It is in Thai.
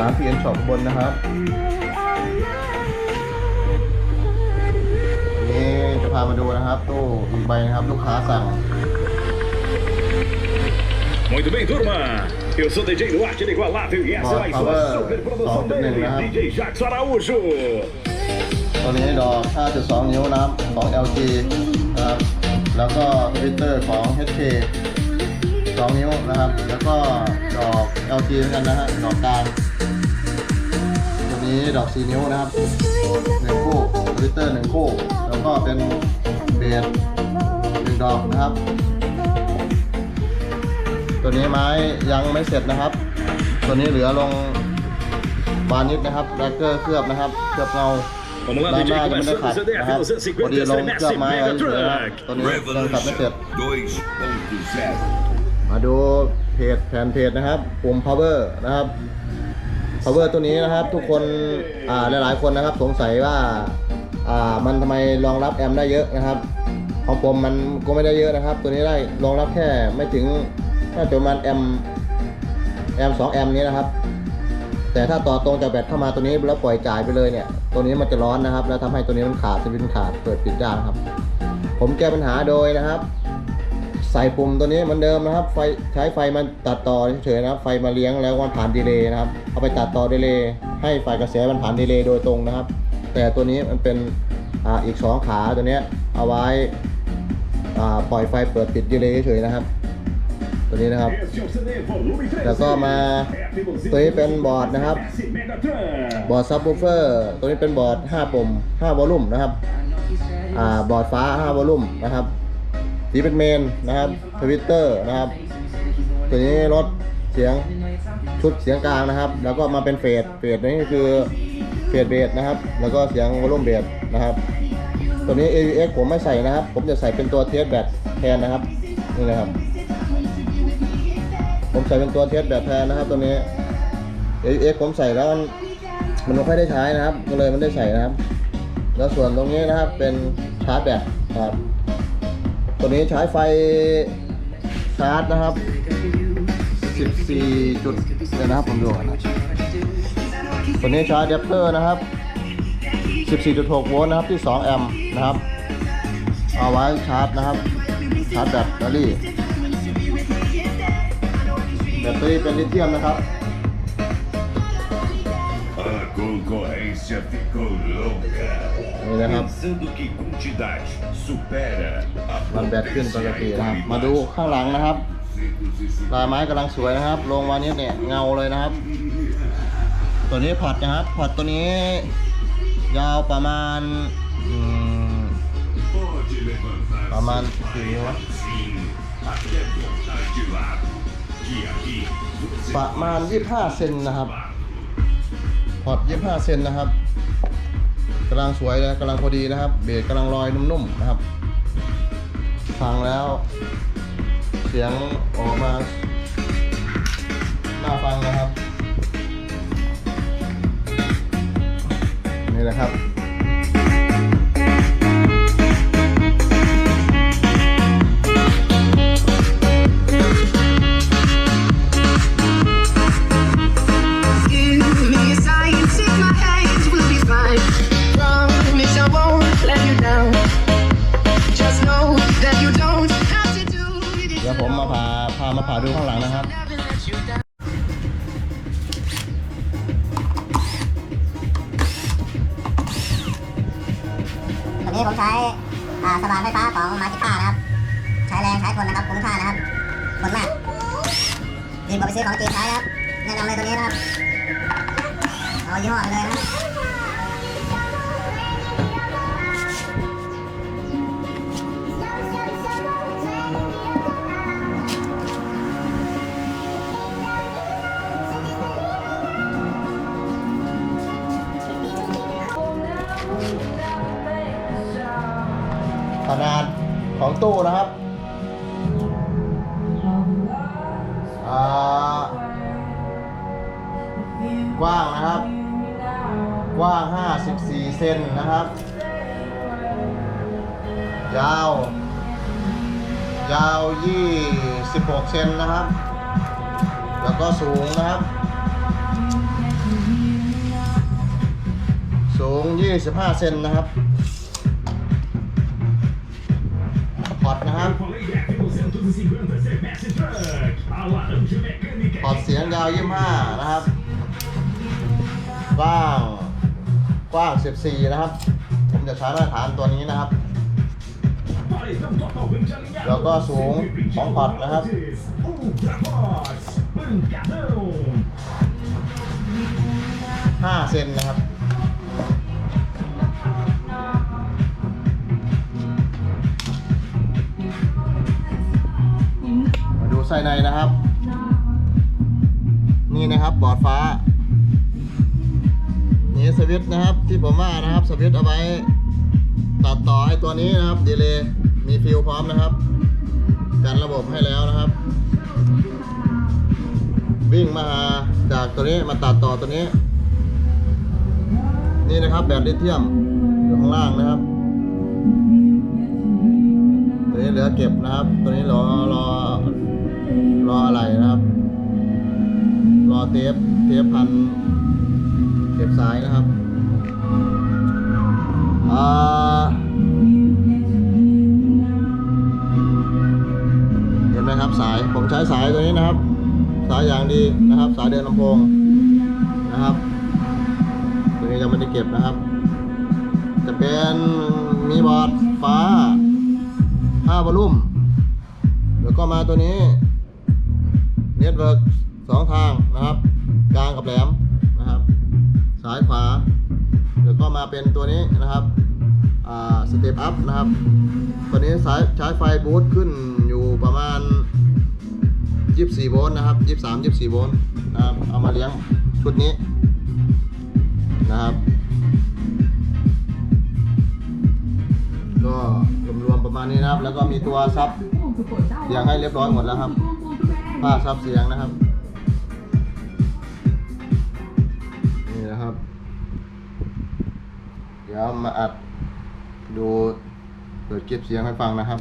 ดีครับร้านพีเอ็นช็อปบนนะครับวันนี้จะพามาดูนะครับ ตู้อีกใบนะครับ ลูกค้าสั่ง Muito bem, turma. Eu sou DJ Duarte Inigualável e essa é mais uma Power super promoção 2.1 dele, นะครับ DJ Jackson Araújo. ตัวนี้ดอก 5.2 นิ้วนะครับของ LG นะครับ แล้วก็ทวิตเตอร์ของ HK 2นิ้วนะครับ แล้วก็ดอก LG เหมือนกันนะฮะ ดอกกลางตัว นี้ดอก4นิ้วนะครับ1คู่ทวิตเตอร์1คู่ แล้วก็เป็นเบส1ดอกนะครับ ตัวนี้ไม้ยังไม่เสร็จนะครับ ตัวนี้เหลือลงบานนิดนะครับแรกเกอร์เคลือบนะครับเคลือบเงา Vamos lá, ด้าน DJ, หน้ายังไม่ได้ começando ขัด o CDF นะครับพอดีลงเคลือบไม้ไว้เฉยๆนะครับตัวนี้ยังขัดไม่เสร็จ2.0มาดูเพจแผนเพจนะครับปุ่ม power นะครับ power ตัวนี้นะครับ ทุกคนอ่าหลายๆคนนะครับ สงสัยว่าอ่ามันทำไมรองรับแอมได้เยอะนะครับ ของผมมันก็ไม่ได้เยอะนะครับ ตัวนี้ได้รองรับแค่ไม่ถึงแค่ประมาณแอมแอมสองแอมนี้นะครับ แต่ถ้าต่อตรงจากแบตเข้ามาตัวนี้แล้วปล่อยจ่ายไปเลยเนี่ย ตัวนี้มันจะร้อนนะครับ แล้วทำให้ตัวนี้มันขาดสวิตช์ขาดเปิดปิดได้นะครับ ผมแก้ปัญหาโดยนะครับ ใส่ปุ่มตัวนี้เหมือนเดิมนะครับ ไฟใช้ไฟมาตัดต่อเฉยๆนะครับ ไฟมาเลี้ยงแล้วมันผ่านดีเลย์นะครับ เอาไปตัดต่อดีเลย์ให้ไฟกระแสมันผ่านดีเลย์โดยตรงนะครับ แต่ตัวนี้มันเป็นอ่าอีกสองขาตัวนี้เอาไว้อ่าปล่อยไฟเปิดปิดดีเลย์เฉยๆนะครับ ตัวนี้นะครับ แล้วก็มาตัวนี้เป็นบอร์ดนะครับ บอร์ดซับ w ูเฟอร์ตัวนี้เป็นบอร์ด 5 ปุ่ม 5 วอลลุ่มนะครับอ่าบอร์ดฟ้า 5 วอลลุ่มนะครับ สีเป็นเมนนะครับทวิตเตอร์นะครับ ตัวนี้ลดเสียงชุดเสียงกลางนะครับ แล้วก็มาเป็นเฟดเฟดนี่คือเฟดเบสนะครับ แล้วก็เสียงวอลลุ่มเบสนะครับ ตัวนี้ AVX ผมไม่ใส่นะครับ ผมจะใส่เป็นตัวเทสแบตแทนนะครับนี่นะครับ ผมใส่เป็นตัวเทสแบตแทนนะครับ ตัวนี้ AVX ผมใส่แล้วมันมันไม่ค่อยได้ใช้นะครับ ก็เลยมันได้ใส่นะครับ แล้วส่วนตรงนี้นะครับเป็นชาร์จแบตครับ ตัวนี้ใช้ไฟชาร์จนะครับ 14 จุดเดี๋ยวนะครับผมดูก่อนนะตัวนี้ชาร์จอะแดปเตอร์นะครับ 14.6 โวลต์นะครับที่ 2 แอมป์นะครับ เอาไว้ชาร์จนะครับ ชาร์จแบตเตอรี่ แบตเตอรี่เป็นลิเธียมนะครับ concorrência ficou louca. นี่นะครับ Pensando que quantidade supera a มันแบตขึ้นปกตินะครับ มาดูข้างหลังนะครับ ลายไม้กำลังสวยนะครับ ลงมานิดเนี่ยเงาเลยนะครับ ตัวนี้พอร์ตนะครับพอร์ตตัวนี้ ยาวประมาณอืม Pode levantar ประมาณกี่นิ้ววะ sim, até voltar de lado. Que aqui você ประมาณ 25 เซนนะครับ พอร์ต25 เซนนะครับกำลังสวยนะกำลังพอดีนะครับ เบสกำลังลอยนุ่มๆนะครับ ฟังแล้ว เสียงออกมาน่าฟังนะครับ นี่นะครับ บาสานไฟฟ้าของมาจิก้านะครับ ใช้แรงใช้คนนะครับคุ้มค่านะครับคนมากดีกว่าไปซื้อของจีนใช้นะครับแนะนำเลยตัวนี้นะครับเอายี่ห้อเลยนะ ขนาดของตู้นะครับกว้างนะครับ กว้าง 54 เซนนะครับ ยาว ยาว 26 เซนนะครับ แล้วก็สูงนะครับ สูง 25 เซนนะครับ ช็อตนะครับถอดเสียงยาวยี่ห้านะครับกว้างกว้าง 14 นะครับ ผมจะใช้มาตรฐานตัวนี้นะครับ แล้วก็สูง2ปงอดนะครับห้าเซนนะครับ มาดูไส้ในนะครับ นี่นะครับบอร์ดฟ้า นี่สวิตช์นะครับที่ผมว่านะครับสวิตช์เอาไว้ตัดต่อไอ้ตัวนี้นะครับดีเลย์มีฟิลพร้อมนะครับ กันระบบให้แล้วนะครับ วิ่งมาจากตัวนี้มาตัดต่อตัวนี้ นี่นะครับแบตลิเธียมอยู่ข้างล่างนะครับ ตัวนี้เหลือเก็บนะครับ ตัวนี้รอรอ เทปเทปพันเก็บสายนะครับอ่าเห็นไหมครับสายผมใช้สายตัวนี้นะครับ สายอย่างดีนะครับ สายเดินลำโพงนะครับตัวนี้ยังไม่ได้เก็บนะครับ จะเป็นมีบอร์ดฟ้า5วอลลุ่มแล้วก็มาตัวนี้เน็ตเวิร์ก สองทางนะครับ กลางกับแหลมนะครับซ้ายขวา แล้วก็มาเป็นตัวนี้นะครับสเตปอัพนะครับตัวนี้สายใช้ไฟบูทขึ้นอยู่ประมาณ 24 โวลต์นะครับ 23 24 โวลต์นะครับเอามาเลี้ยงชุดนี้นะครับ ก็รวมๆประมาณนี้นะครับ แล้วก็มีตัวซับเสียงให้เรียบร้อยหมดแล้วครับผ้าซับเสียงนะครับ เดี๋ยวมาอัดดูเปิดเก็บเสียงให้ฟังนะครับ